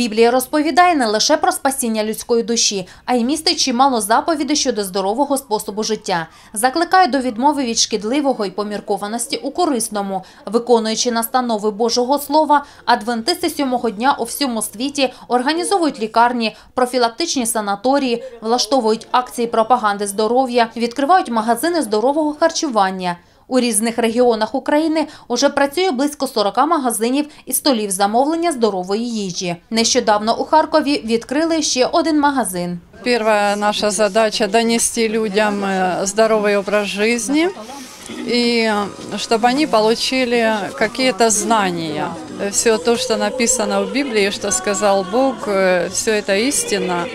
Біблія розповідає не лише про спасіння людської душі, а й містить чимало заповідей щодо здорового способу життя. Закликає до відмови від шкідливого і поміркованості у корисному, виконуючи настанови Божого Слова, адвентисти сьомого дня у всьому світі організовують лікарні, профілактичні санаторії, влаштовують акції пропаганди здоров'я, відкривають магазини здорового харчування. У різних регіонах України уже працює близько 40 магазинів і столів замовлення здорової їжі. Нещодавно у Харкові відкрили ще один магазин. Первая наша задача – донести людям э, здоровый образ жизни и э, чтобы они получили какие-то знания. Все то, что написано в Библии, что сказал Бог, все это истина.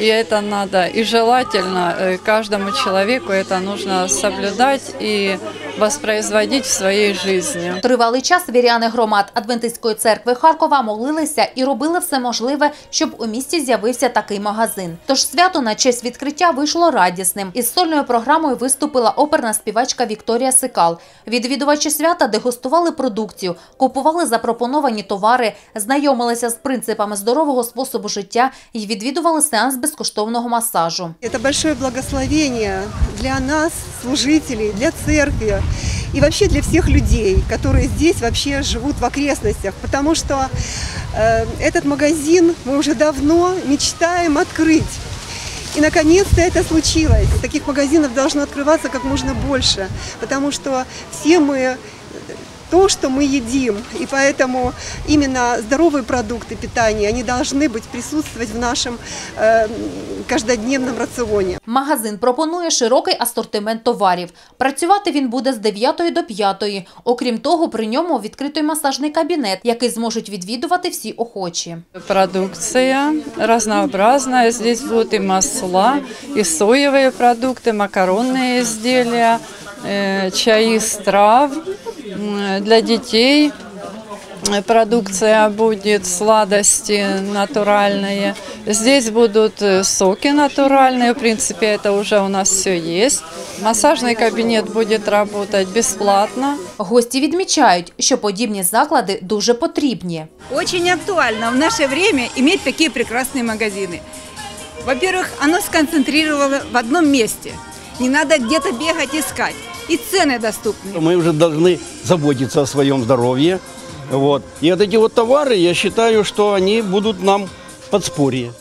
И это надо, и желательно э, каждому человеку это нужно соблюдать и воспроизводить в своей жизни. Тривалий час віряни громад Адвентистської церкви Харкова молилися і робили все можливе, щоб у місті з'явився такий магазин. Тож свято на честь відкриття вийшло радісним. Із сольною програмою виступила оперна співачка Вікторія Сикал. Відвідувачі свята дегустували продукцію, купували запропоновані товари, знайомилися з принципами здорового способу життя і відвідували сеанс безкоштовного масажу. Это большое благословение для нас, служителей, для церкви и вообще для всех людей, которые здесь вообще живут в окрестностях. Потому что э, этот магазин мы уже давно мечтаем открыть. И наконец-то это случилось. Таких магазинов должно открываться как можно больше, потому что все мы то, что мы едим, и поэтому именно здоровые продукты питания, они должны быть присутствовать в нашем э, каждодневном рационе. Магазин пропонує широкий асортимент товарів. Працювати він буде з 9 до 5. Окрім того, при ньому відкритий масажний кабінет, який зможуть відвідувати всі охочі. Продукция разнообразная. Здесь будут и масла, и соевые продукты, макаронные изделия, э, чаи из трав. М, Для детей э, продукция будет, сладости натуральные. Здесь будут э, соки натуральные, в принципе, это уже у нас все есть. Массажный кабинет будет работать бесплатно. Гості відмічають, що подібні заклади дуже потрібні. Очень актуально в наше время иметь такие прекрасные магазины. Во-первых, оно сконцентрировало в одном месте. Не надо где-то бегать искать. И цены доступны. Мы уже должны заботиться о своем здоровье. Вот. И вот эти вот товары, я считаю, что они будут нам подспорье.